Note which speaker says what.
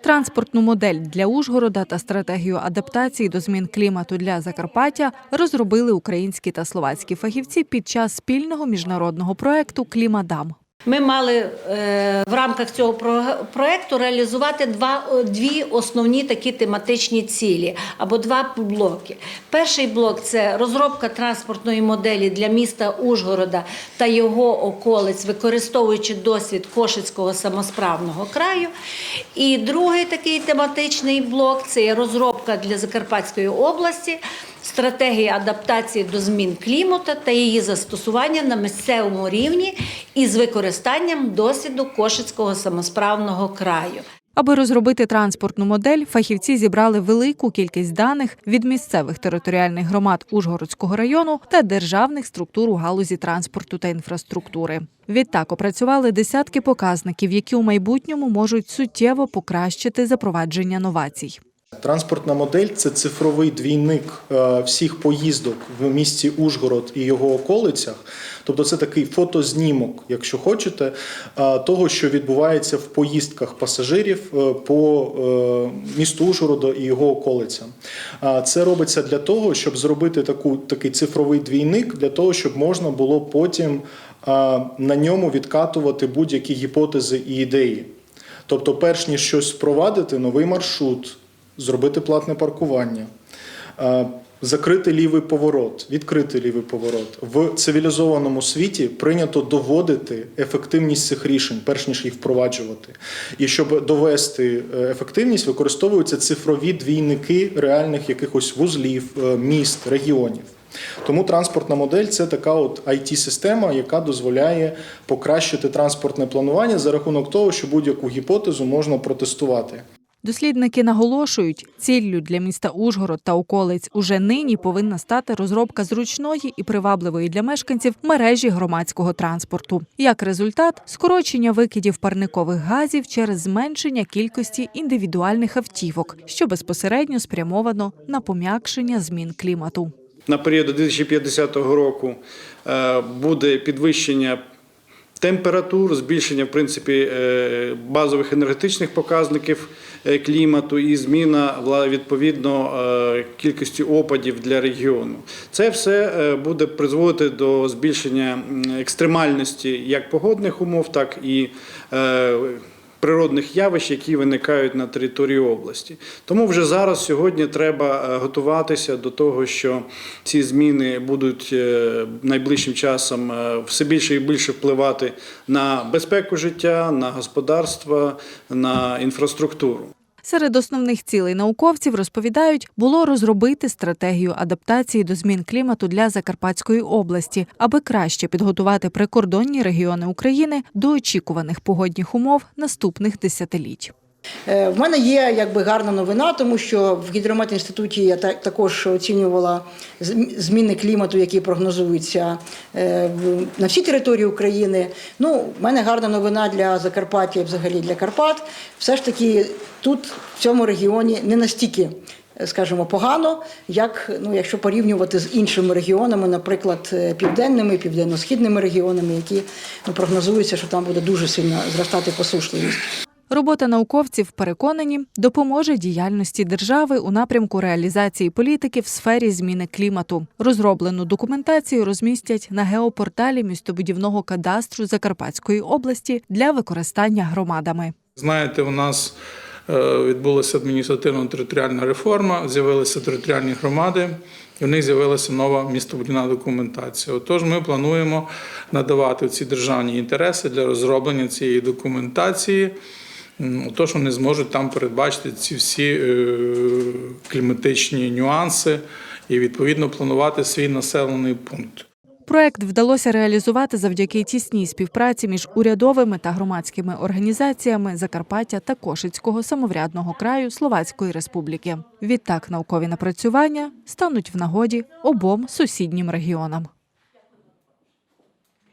Speaker 1: Транспортну модель для Ужгорода та стратегію адаптації до змін клімату для Закарпаття розробили українські та словацькі фахівці під час спільного міжнародного проекту Клімадам.
Speaker 2: Ми мали е, в рамках цього про- проекту реалізувати два, дві основні такі тематичні цілі або два блоки. Перший блок це розробка транспортної моделі для міста Ужгорода та його околиць, використовуючи досвід Кошицького самосправного краю. І другий такий тематичний блок це є розробка для Закарпатської області. Стратегії адаптації до змін клімату та її застосування на місцевому рівні із використанням досвіду Кошицького самосправного краю.
Speaker 1: Аби розробити транспортну модель, фахівці зібрали велику кількість даних від місцевих територіальних громад Ужгородського району та державних структур у галузі транспорту та інфраструктури. Відтак опрацювали десятки показників, які у майбутньому можуть суттєво покращити запровадження новацій.
Speaker 3: Транспортна модель це цифровий двійник е, всіх поїздок в місті Ужгород і його околицях. Тобто це такий фотознімок, якщо хочете, е, того, що відбувається в поїздках пасажирів е, по місту Ужгороду і його околицям. Це робиться для того, щоб зробити таку, такий цифровий двійник, для того, щоб можна було потім на ньому відкатувати будь-які гіпотези і ідеї. Тобто, перш ніж щось впровадити, новий маршрут, зробити платне паркування, е, закрити лівий поворот, відкрити лівий поворот. В цивілізованому світі прийнято доводити ефективність цих рішень, перш ніж їх впроваджувати. І щоб довести е, ефективність, використовуються цифрові двійники реальних якихось вузлів, е, міст, регіонів. Тому транспортна модель це така от IT-система, яка дозволяє покращити транспортне планування за рахунок того, що будь-яку гіпотезу можна протестувати.
Speaker 1: Дослідники наголошують, ціллю для міста Ужгород та околиць уже нині повинна стати розробка зручної і привабливої для мешканців мережі громадського транспорту. Як результат, скорочення викидів парникових газів через зменшення кількості індивідуальних автівок, що безпосередньо спрямовано на пом'якшення змін клімату.
Speaker 4: на період до 2050 року е, буде підвищення температур, збільшення в принципі е, базових енергетичних показників е, клімату і зміна відповідно е, кількості опадів для регіону. Це все буде призводити до збільшення екстремальності як погодних умов, так і природних явищ, які виникають на території області. Тому вже зараз сьогодні треба е, готуватися до того, що ці зміни будуть е, найближчим часом е, все більше і більше впливати на безпеку життя, на господарство, на інфраструктуру.
Speaker 1: Серед основних цілей науковців розповідають, було розробити стратегію адаптації до змін клімату для Закарпатської області, аби краще підготувати прикордонні регіони України до очікуваних погодних умов наступних десятиліть.
Speaker 5: Е, В мене є якби гарна новина, тому що в гідрометінституті я та- також оцінювала зміни клімату, які прогнозуються е, на всій території України. Ну, в мене гарна новина для Закарпаття взагалі для Карпат. Все ж таки тут, в цьому регіоні, не настільки. е, Скажімо, погано, як ну, якщо порівнювати з іншими регіонами, наприклад, південними, південно-східними регіонами, які ну, прогнозується, що там буде дуже сильно зростати посушливість.
Speaker 1: Робота науковців, переконані, допоможе діяльності держави у напрямку реалізації політики в сфері зміни клімату. Розроблену документацію розмістять на геопорталі містобудівного кадастру Закарпатської області для використання громадами.
Speaker 6: Знаєте, у нас е, відбулася адміністративно-територіальна реформа, з'явилися територіальні громади, і в них з'явилася нова містобудівна документація. Отож, ми плануємо надавати ці державні інтереси для розроблення цієї документації. М, Отож, вони зможуть там передбачити ці всі е, кліматичні нюанси і відповідно планувати свій населений пункт.
Speaker 1: Проект вдалося реалізувати завдяки тісній співпраці між урядовими та громадськими організаціями Закарпаття та Кошицького самоврядного краю Словацької Республіки. Відтак наукові напрацювання стануть в нагоді обом сусіднім регіонам.